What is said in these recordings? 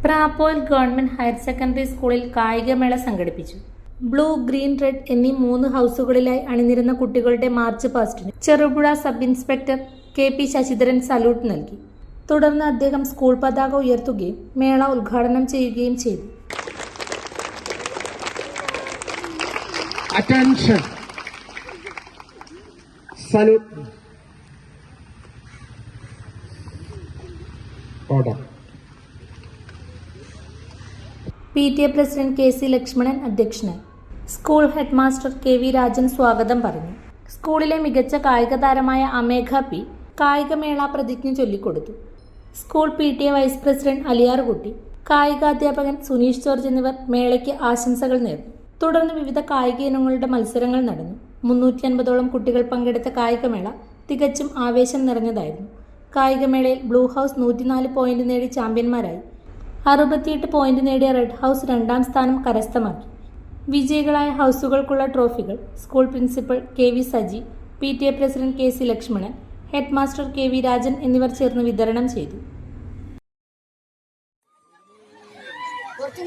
പ്രാപ്പോയിൽ government higher secondary സ്കൂളിൽ കായികമേള സംഘടിപ്പിച്ചു ബ്ലൂ ഗ്രീൻ റെഡ് എന്നീ മൂന്ന് ഹൗസുകളിലായി അണിനിരുന്ന കുട്ടികളുടെ march പാസ്റ്റിന് Cherupuzha sub inspector K P Sasidharan salute നൽകി തുടർന്ന് അദ്ദേഹം സ്കൂൾ പതാക ഉയർത്തുകയും മേള ഉദ്ഘാടനം ചെയ്യുകയും ചെയ്തു Attention. Salute. P T A president K C Lakshmanan അധ്യക്ഷനായി school headmaster K V Rajan സ്വാഗതം പറഞ്ഞു. സ്കൂളിലെ മികച്ച കായിക താരമായ അമേഘ പി കായികമേള പ്രതിജ്ഞ ചൊല്ലിക്കൊടുത്തു. School P T A vice president Aliyarkutty കായികാധ്യാപകൻ Suneesh George എന്നിവർ മേളയ്ക്ക് ആശംസകൾ നേർന്നു. തുടർന്ന് വിവിധ കായിക ഇനങ്ങളുടെ മത്സരങ്ങൾ നടന്നു. മുന്നൂറ്റി അൻപതോളം കുട്ടികൾ പങ്കെടുത്ത കായികമേള തികച്ചും ആവേശം നിറഞ്ഞതായിരുന്നു. കായികമേളയിൽ ബ്ലൂ ഹൗസ് നൂറ്റിനാല് പോയിന്റ് നേടി ചാമ്പ്യന്മാരായി. അറുപത്തിയെട്ട് പോയിന്റ് നേടിയ റെഡ് ഹൗസ് രണ്ടാം സ്ഥാനം കരസ്ഥമാക്കി. വിജയികളായ ഹൗസുകൾക്കുള്ള ട്രോഫികൾ school principal K V Saji P T A president K C Lakshmanan headmaster K V Rajan എന്നിവർ ചേർന്ന് വിതരണം ചെയ്തു. കുറച്ചും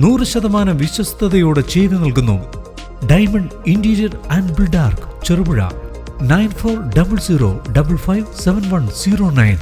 നൂറ് ശതമാനം വിശ്വസ്തയോടെ ചെയ്തു നൽകുന്നു. Diamond interior and Buildark Cherupuzha nine four double zero double five seven one zero nine